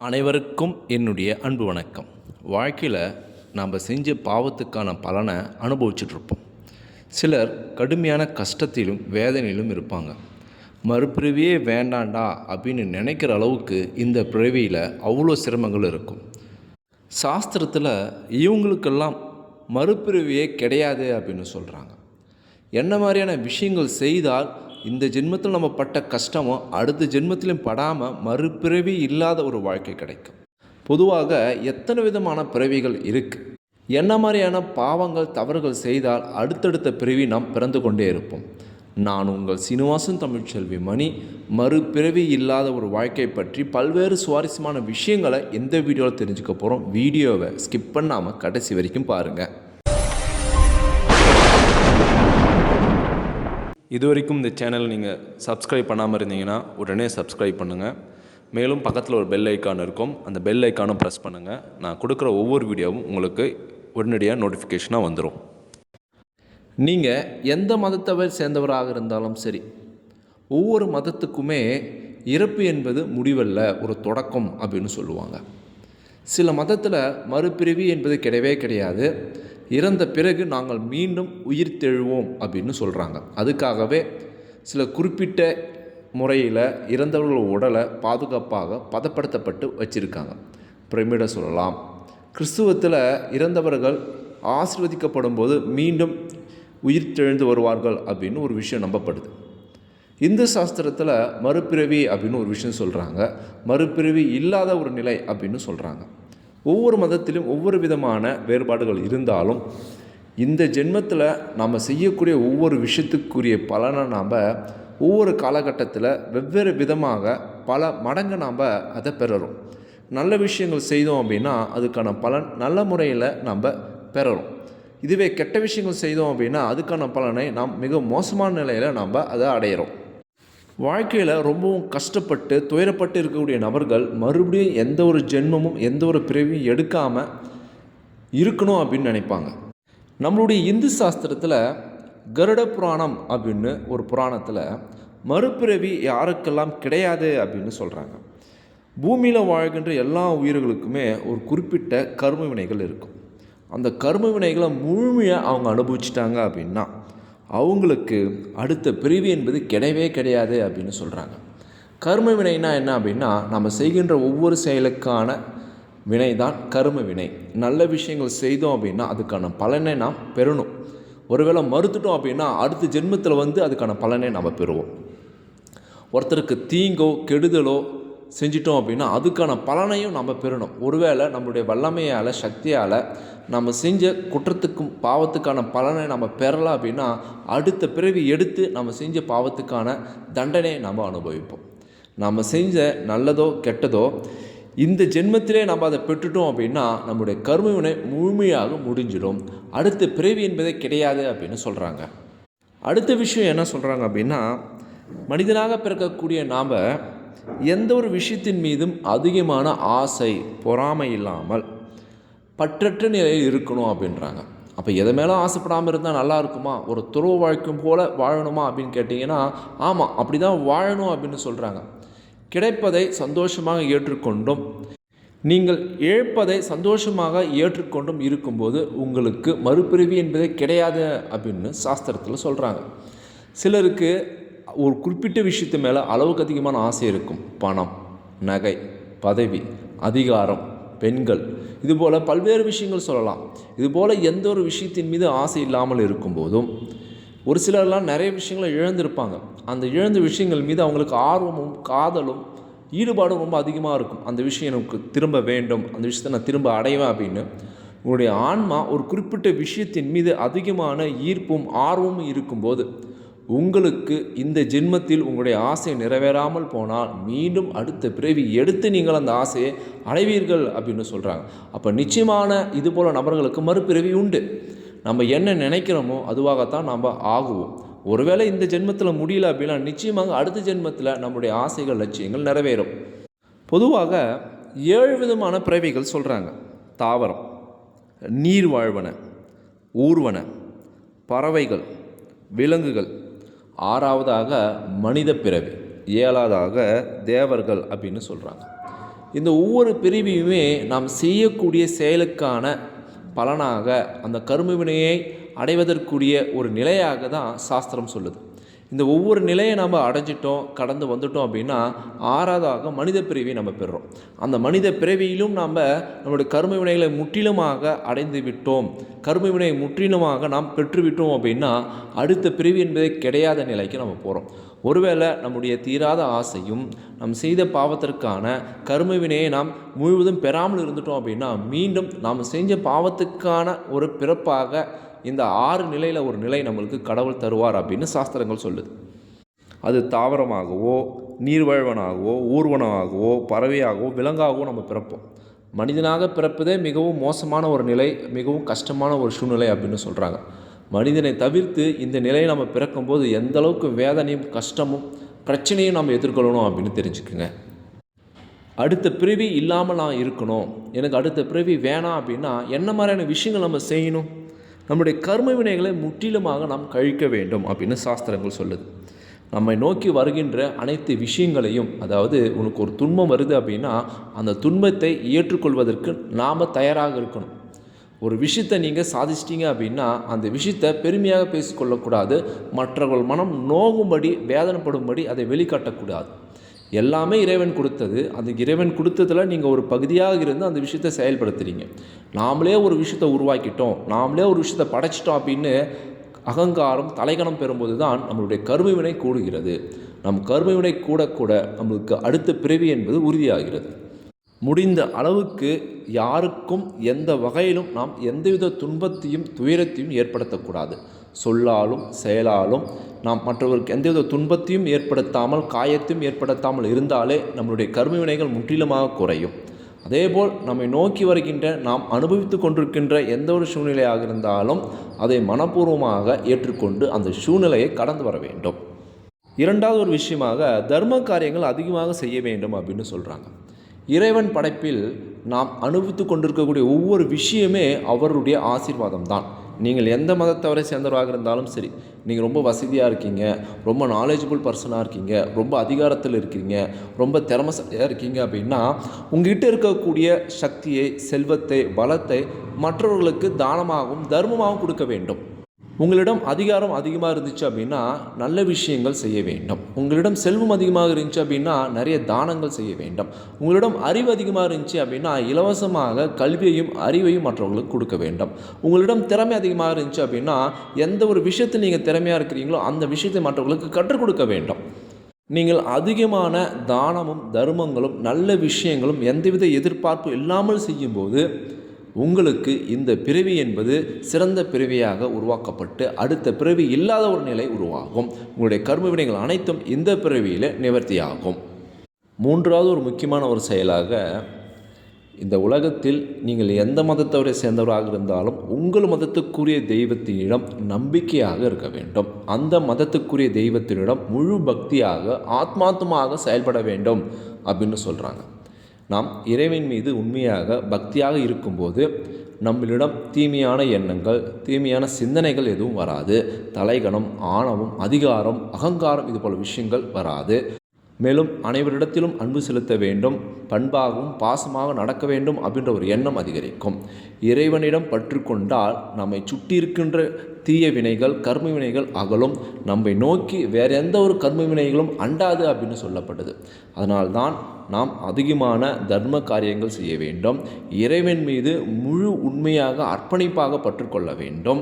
அனைவருக்கும் என்னுடைய அன்பு வணக்கம். வாழ்க்கையில் நாம் செஞ்ச பாவத்துக்கான பலனை அனுபவிச்சுட்ருப்போம் சிலர் கடுமையான கஷ்டத்திலும் வேதனையிலும் இருப்பாங்க. மறுபிறவியே வேண்டாண்டா அப்படின்னு நினைக்கிற அளவுக்கு இந்த பிறவியில் அவ்வளோ சிரமங்கள் இருக்கும். சாஸ்திரத்தில் இவங்களுக்கெல்லாம் மறுபிறவியே கிடையாது அப்படின்னு சொல்கிறாங்க என்ன மாதிரியான விஷயங்கள் செய்தால் இந்த ஜென்மத்தில் நம்ம பட்ட கஷ்டமும் அடுத்த ஜென்மத்திலும் படாமல் மறுபிறவி இல்லாத ஒரு வாழ்க்கை கிடைக்கும். பொதுவாக எத்தனை விதமான பிறவிகள் இருக்குது என்ன மாதிரியான பாவங்கள் தவறுகள் செய்தால் அடுத்தடுத்த பிறவி நாம் பிறந்து கொண்டே இருப்போம். நான் உங்கள் சீனிவாசன் தமிழ்ச்செல்வி மணி. மறுபிறவி இல்லாத ஒரு வாழ்க்கை பற்றி பல்வேறு சுவாரஸ்யமான விஷயங்களை எந்த வீடியோவில் தெரிஞ்சுக்க போகிறோம் வீடியோவை ஸ்கிப் பண்ணாமல் கடைசி வரைக்கும் பாருங்கள் இது வரைக்கும் இந்த சேனல் நீங்கள் சப்ஸ்கிரைப் பண்ணாமல் இருந்தீங்கன்னா உடனே சப்ஸ்கிரைப் பண்ணுங்கள் மேலும் பக்கத்தில் ஒரு பெல் ஐக்கான் இருக்கும். அந்த பெல் ஐக்கானும் ப்ரெஸ் பண்ணுங்கள் நான் கொடுக்குற ஒவ்வொரு வீடியோவும் உங்களுக்கு உடனடியாக நோட்டிஃபிகேஷனாக வந்துடும் நீங்கள் எந்த மதத்தவர் சேர்ந்தவராக இருந்தாலும் சரி ஒவ்வொரு மதத்துக்குமே இறப்பு என்பது முடிவல்ல ஒரு தொடக்கம் அப்படின்னு சொல்லுவாங்க. சில மதத்தில் மறுபிரிவு என்பது கிடையவே கிடையாது. இறந்த பிறகு நாங்கள் மீண்டும் உயிர் தெழுவோம் அப்படின்னு சொல்கிறாங்க அதுக்காகவே சில குறிப்பிட்ட முறையில் இறந்தவர்கள் உடலை பாதுகாப்பாக பதப்படுத்தப்பட்டு வச்சுருக்காங்க. பிரமிடை சொல்லலாம். கிறிஸ்துவத்தில் இறந்தவர்கள் ஆசிர்வதிக்கப்படும் போது மீண்டும் உயிர் தெழுந்து வருவார்கள் அப்படின்னு ஒரு விஷயம் நம்பப்படுது. இந்து சாஸ்திரத்தில் மறுபிறவி அப்படின்னு ஒரு விஷயம் சொல்கிறாங்க மறுபிறவி இல்லாத ஒரு நிலை அப்படின்னு சொல்கிறாங்க ஒவ்வொரு மதத்திலும் ஒவ்வொரு விதமான வேறுபாடுகள் இருந்தாலும் இந்த ஜென்மத்தில் நாம் செய்யக்கூடிய ஒவ்வொரு விஷயத்துக்குரிய பலனை நாம் ஒவ்வொரு காலகட்டத்தில் வெவ்வேறு விதமாக பல மடங்கு நாம் அதை பெறறோம். நல்ல விஷயங்கள் செய்தோம் அப்படின்னா அதுக்கான பலன் நல்ல முறையில் நம்ம பெறறோம். இதுவே கெட்ட விஷயங்கள் செய்தோம் அப்படின்னா அதுக்கான பலனை நாம் மிக மோசமான நிலையில் நாம் அதை அடையிறோம். வாழ்க்கையில் ரொம்பவும் கஷ்டப்பட்டு துயரப்பட்டு இருக்கக்கூடிய நபர்கள் மறுபடியும் எந்த ஒரு ஜென்மமும் எந்த ஒரு பிறவியும் எடுக்காமல் இருக்கணும் அப்படின்னு நினைப்பாங்க. நம்மளுடைய இந்து சாஸ்திரத்தில் கருட புராணம் அப்படின்னு ஒரு புராணத்தில் மறுபிறவி யாருக்கெல்லாம் கிடையாது அப்படின்னு சொல்கிறாங்க பூமியில் வாழ்கின்ற எல்லா உயிர்களுக்குமே ஒரு குறிப்பிட்ட கர்ம வினைகள் இருக்கும். அந்த கர்ம வினைகளை முழுமையாக அவங்க அனுபவிச்சிட்டாங்க அப்படின்னா அவங்களுக்கு அடுத்த பிரிவு என்பது கிடையவே கிடையாது அப்படின்னு சொல்கிறாங்க கர்ம வினைனா என்ன அப்படின்னா நம்ம செய்கின்ற ஒவ்வொரு செயலுக்கான வினை தான் கரும வினை. நல்ல விஷயங்கள் செய்தோம் அப்படின்னா அதுக்கான பலனை நாம் பெறணும். ஒருவேளை மறுத்துட்டோம் அப்படின்னா அடுத்த ஜென்மத்தில் வந்து அதுக்கான பலனை நம்ம பெறுவோம். ஒருத்தருக்கு தீங்கோ கெடுதலோ செஞ்சிட்டோம் அப்படின்னா அதுக்கான பலனையும் நம்ம பெறணும். ஒருவேளை நம்மளுடைய வல்லமையால் சக்தியால் நம்ம செஞ்ச குற்றத்துக்கும் பாவத்துக்கான பலனை நம்ம பெறலாம் அப்படின்னா அடுத்த பிறவி எடுத்து நம்ம செஞ்ச பாவத்துக்கான தண்டனையை நம்ம அனுபவிப்போம். நம்ம செஞ்ச நல்லதோ கெட்டதோ இந்த ஜென்மத்திலே நம்ம அதை பெற்றுட்டோம் அப்படின்னா நம்முடைய கர்மவினை முழுமையாக முடிஞ்சிடும். அடுத்த பிறவி என்பதே கிடையாது அப்படின்னு சொல்கிறாங்க அடுத்த விஷயம் என்ன சொல்கிறாங்க அப்படின்னா மனிதனாக பிறக்கக்கூடிய நாம் எந்த ஒரு விஷயத்தின் மீதும் அதிகமான ஆசை பொறாமை இல்லாமல் பற்றற்ற நிலையில் இருக்கணும் அப்படின்றாங்க. அப்போ எதை மேலே ஆசைப்படாமல் இருந்தால் நல்லா இருக்குமா? ஒரு துறவு வாழ்க்கும் போல் வாழணுமா அப்படின்னு கேட்டிங்கன்னா ஆமாம் அப்படி தான் வாழணும் அப்படின்னு சொல்கிறாங்க கிடைப்பதை சந்தோஷமாக ஏற்றுக்கொண்டும் நீங்கள் இழப்பதை சந்தோஷமாக ஏற்றுக்கொண்டும் இருக்கும்போது உங்களுக்கு மறுபிறவி என்பதே கிடையாது அப்படின்னு சாஸ்திரத்தில் சொல்கிறாங்க சிலருக்கு ஒரு குறிப்பிட்ட விஷயத்து மேலே அளவுக்கு அதிகமான ஆசை இருக்கும். பணம் நகை பதவி அதிகாரம் பெண்கள். இதுபோல் பல்வேறு விஷயங்கள் சொல்லலாம். இதுபோல் எந்த ஒரு விஷயத்தின் மீது ஆசை இல்லாமல் இருக்கும்போதும் ஒரு சிலர்லாம் நிறைய விஷயங்களை இழந்திருப்பாங்க. அந்த இழந்த விஷயங்கள் மீது அவங்களுக்கு ஆர்வமும் காதலும் ஈடுபாடும் ரொம்ப அதிகமாக இருக்கும். அந்த விஷயம் எனக்கு திரும்ப வேண்டும் அந்த விஷயத்தை நான் திரும்ப அடைவேன் அப்படின்னு. உங்களுடைய ஆன்மா ஒரு குறிப்பிட்ட விஷயத்தின் மீது அதிகமான ஈர்ப்பும் ஆர்வமும் இருக்கும்போது உங்களுக்கு இந்த ஜென்மத்தில் உங்களுடைய ஆசை நிறைவேறாமல் போனால் மீண்டும் அடுத்த பிறவி எடுத்து நீங்கள் அந்த ஆசையை அடைவீர்கள் அப்படின்னு சொல்கிறாங்க அப்போ நிச்சயமான இது போல் நபர்களுக்கு மறுபிறவி உண்டு. நம்ம என்ன நினைக்கிறோமோ அதுவாகத்தான் நாம் ஆகுவோம். ஒருவேளை இந்த ஜென்மத்தில் முடியல அப்படின்னா நிச்சயமாக அடுத்த ஜென்மத்தில் நம்முடைய ஆசைகள் லட்சியங்கள் நிறைவேறும். பொதுவாக ஏழு விதமான பிறவிகள் சொல்கிறாங்க தாவரம் நீர் வாழ்வன ஊர்வன பறவைகள் விலங்குகள் ஆறாவதாக மனித பிறவி ஏழாவதாக தேவர்கள் அப்படின்னு சொல்கிறாங்க இந்த ஒவ்வொரு பிரிவையுமே நாம் செய்யக்கூடிய செயலுக்கான பலனாக அந்த கருமவினையை அடைவதற்குரிய ஒரு நிலையாக தான் சாஸ்திரம் சொல்லுது. இந்த ஒவ்வொரு நிலையை நம்ம அடைஞ்சிட்டோம் கடந்து வந்துட்டோம் அப்படின்னா ஆறாவதாக மனித பிறவியை நம்ம பெறுறோம். அந்த மனித பிறவியிலும் நாம் நம்மளுடைய கரும வினைகளை முற்றிலுமாக அடைந்து விட்டோம். கரும வினை முற்றிலுமாக நாம் பெற்றுவிட்டோம் அப்படின்னா அடுத்த பிறவி என்பதே கிடையாத நிலைக்கு நம்ம போகிறோம் ஒருவேளை நம்முடைய தீராத ஆசையும் நம் செய்த பாவத்திற்கான கரும வினையை நாம் முழுவதும் பெறாமல் இருந்துட்டோம் அப்படின்னா மீண்டும் நாம் செஞ்ச பாவத்துக்கான ஒரு பிறப்பாக இந்த ஆறு நிலையில் ஒரு நிலை நம்மளுக்கு கடவுள் தருவார் அப்படின்னு சாஸ்திரங்கள் சொல்லுது. அது தாவரமாகவோ நீர்வழ்வனாகவோ ஊர்வனமாகவோ பறவையாகவோ விலங்காகவோ நம்ம பிறப்போம். மனிதனாக பிறப்பதே மிகவும் மோசமான ஒரு நிலை மிகவும் கஷ்டமான ஒரு சூழ்நிலை அப்படின்னு சொல்கிறாங்க மனிதனை தவிர்த்து இந்த நிலையை நம்ம பிறக்கும்போது எந்த அளவுக்கு வேதனையும் கஷ்டமும் பிரச்சனையும் நம்ம எதிர்கொள்ளணும் அப்படின்னு தெரிஞ்சுக்குங்க. அடுத்த பிறவி இல்லாமல் நான் இருக்கணும். எனக்கு அடுத்த பிறவி வேணாம் அப்படின்னா என்ன மாதிரியான விஷயங்கள் நம்ம செய்யணும்? நம்முடைய கர்ம வினைகளை முற்றிலுமாக நாம் கழிக்க வேண்டும் அப்படின்னு சாஸ்திரங்கள் சொல்லுது. நம்மை நோக்கி வருகின்ற அனைத்து விஷயங்களையும் அதாவது உனக்கு ஒரு துன்பம் வருது அப்படின்னா அந்த துன்பத்தை ஏற்றுக்கொள்வதற்கு நாம் தயாராக இருக்கணும். ஒரு விஷயத்தை நீங்கள் சாதிச்சிட்டிங்க அப்படின்னா அந்த விஷயத்தை பெருமையாக பேசிக்கொள்ளக்கூடாது. மற்றவர்கள் மனம் நோகும்படி வேதனைப்படும்படி அதை வெளிக்காட்டக்கூடாது. எல்லாமே இறைவன் கொடுத்தது. அந்த இறைவன் கொடுத்ததில் நீங்கள் ஒரு பகுதியாக இருந்து அந்த விஷயத்தை செயல்படுத்துகிறீங்க நாமளே ஒரு விஷயத்தை உருவாக்கிட்டோம். நாமளே ஒரு விஷயத்தை படைச்சிட்டோம் அப்படின்னு அகங்காரம் தலைகணம் பெறும்போது தான் நம்மளுடைய கருமை வினை கூடுகிறது. நம் கருமவினை கூட கூட நம்மளுக்கு அடுத்த பிறவி என்பது உறுதியாகிறது. முடிந்த அளவுக்கு யாருக்கும் எந்த வகையிலும் நாம் எந்தவித துன்பத்தையும் துயரத்தையும் ஏற்படுத்தக்கூடாது. சொல்லாலும் செயலாலும் நாம் மற்றவருக்கு எந்தவித துன்பத்தையும் ஏற்படுத்தாமல் காயத்தையும் ஏற்படுத்தாமல் இருந்தாலே நம்மளுடைய கர்ம வினைகள் முற்றிலுமாக குறையும். அதேபோல் நம்மை நோக்கி வருகின்ற நாம் அனுபவித்து கொண்டிருக்கின்ற எந்த ஒரு சூழ்நிலையாக இருந்தாலும் அதை மனப்பூர்வமாக ஏற்றுக்கொண்டு அந்த சூழ்நிலையை கடந்து வர வேண்டும். இரண்டாவது ஒரு விஷயமாக தர்ம காரியங்கள் அதிகமாக செய்ய வேண்டும் அப்படின்னு சொல்கிறாங்க இறைவன் படைப்பில் நாம் அனுபவித்து கொண்டிருக்கக்கூடிய ஒவ்வொரு விஷயமே அவருடைய ஆசீர்வாதம் தான் நீங்கள் எந்த மதத்தவரை சேர்ந்தவராக இருந்தாலும் சரி நீங்கள் ரொம்ப வசதியாக இருக்கீங்க ரொம்ப நாலேஜபிள் பர்சனாக இருக்கீங்க ரொம்ப அதிகாரத்தில் இருக்கிறீங்க ரொம்ப திறமசாலியாக இருக்கீங்க அப்படின்னா உங்ககிட்ட இருக்கக்கூடிய சக்தியை செல்வத்தை பலத்தை மற்றவர்களுக்கு தானமாகவும் தர்மமாகவும் கொடுக்க வேண்டும். உங்களிடம் அதிகாரம் அதிகமாக இருந்துச்சு அப்படின்னா நல்ல விஷயங்கள் செய்ய வேண்டும். உங்களிடம் செல்வம் அதிகமாக இருந்துச்சு அப்படின்னா நிறைய தானங்கள் செய்ய வேண்டும். உங்களிடம் அறிவு அதிகமாக இருந்துச்சு அப்படின்னா இலவசமாக கல்வியையும் அறிவையும் மற்றவங்களுக்கு கொடுக்க வேண்டும். உங்களிடம் திறமை அதிகமாக இருந்துச்சு அப்படின்னா எந்த ஒரு விஷயத்தில் நீங்கள் திறமையாக இருக்கிறீங்களோ அந்த விஷயத்தை மற்றவர்களுக்கு கற்றுக் கொடுக்க வேண்டும். நீங்கள் அதிகமான தானமும் தர்மங்களும் நல்ல விஷயங்களும் எந்தவித எதிர்பார்ப்பு இல்லாமல் செய்யும்போது உங்களுக்கு இந்த பிறவி என்பது சிறந்த பிறவியாக உருவாக்கப்பட்டு அடுத்த பிறவி இல்லாத ஒரு நிலை உருவாகும். உங்களுடைய கர்ம வினைகள் அனைத்தும் இந்த பிறவியில் நிவர்த்தியாகும். மூன்றாவது ஒரு முக்கியமான ஒரு செயலாக இந்த உலகத்தில் நீங்கள் எந்த மதத்தவரை சேர்ந்தவராக இருந்தாலும் உங்கள் மதத்துக்குரிய தெய்வத்தினிடம் நம்பிக்கையாக இருக்க வேண்டும். அந்த மதத்துக்குரிய தெய்வத்தினிடம் முழு பக்தியாக ஆத்மாத்மாக செயல்பட வேண்டும் அப்படின்னு சொல்கிறாங்க நாம் இறைவன் மீது உண்மையாக பக்தியாக இருக்கும்போது நம்மளிடம் தீமையான எண்ணங்கள் தீமையான சிந்தனைகள் எதுவும் வராது. தலைகணம் ஆணவம் அதிகாரம் அகங்காரம் இது போல விஷயங்கள் வராது. மேலும் அனைவரிடத்திலும் அன்பு செலுத்த வேண்டும் பண்பாகவும் பாசமாக நடக்க வேண்டும் அப்படின்ற ஒரு எண்ணம் அதிகரிக்கும். இறைவனிடம் பற்று கொண்டால் நம்மை சுற்றி இருக்கின்ற தீய வினைகள் கர்ம வினைகள் அகலும். நம்மை நோக்கி வேறு எந்த ஒரு கர்ம வினைகளும் அண்டாது அப்படின்னு சொல்லப்பட்டது. அதனால்தான் நாம் அதிகமான தர்ம காரியங்கள் செய்ய வேண்டும். இறைவன் மீது முழு உண்மையாக அர்ப்பணிப்பாக பற்றுக்கொள்ள வேண்டும்.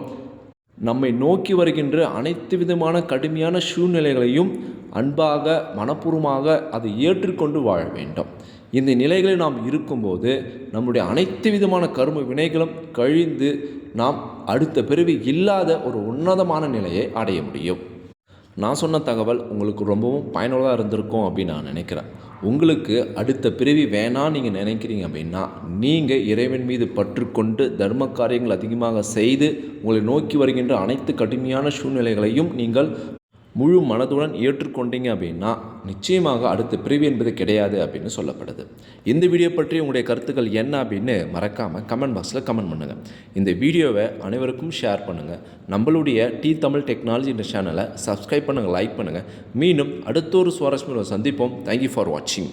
நம்மை நோக்கி வருகின்ற அனைத்து விதமான கடுமையான சூழ்நிலைகளையும் அன்பாக மனப்பூர்வமாக அதை ஏற்றுக்கொண்டு வாழ வேண்டும். இந்த நிலைகளில் நாம் இருக்கும்போது நம்முடைய அனைத்து விதமான கரும வினைகளும் கழிந்து நாம் அடுத்த பிறவி இல்லாத ஒரு உன்னதமான நிலையை அடைய முடியும். நான் சொன்ன தகவல் உங்களுக்கு ரொம்பவும் பயனுள்ளதாக இருந்திருக்கும் அப்படின்னு நான் நினைக்கிறேன். உங்களுக்கு அடுத்த பிறவி வேணாம் நீங்கள் நினைக்கிறீங்க அப்படின்னா நீங்கள் இறைவன் மீது பற்றுக்கொண்டு தர்ம காரியங்கள் அதிகமாக செய்து உங்களை நோக்கி வருகின்ற அனைத்து கடுமையான சூழ்நிலைகளையும் நீங்கள் முழு மனதுடன் ஏற்றுக்கொண்டீங்க அப்படின்னா நிச்சயமாக அடுத்த பிரிவு என்பது கிடையாது அப்படின்னு சொல்லப்படுது. இந்த வீடியோ பற்றி உங்களுடைய கருத்துக்கள் என்ன அப்படின்னு மறக்காமல் கமெண்ட் பாக்ஸில் கமெண்ட் பண்ணுங்கள் இந்த வீடியோவை அனைவருக்கும் ஷேர் பண்ணுங்கள் நம்மளுடைய டி தமிழ் டெக்னாலஜி இந்த சேனலை சப்ஸ்கிரைப் பண்ணுங்கள் லைக் பண்ணுங்கள் மீண்டும் அடுத்த ஒரு சுவாரஸ்யமாக சந்திப்போம். தேங்க்யூ ஃபார் வாட்சிங்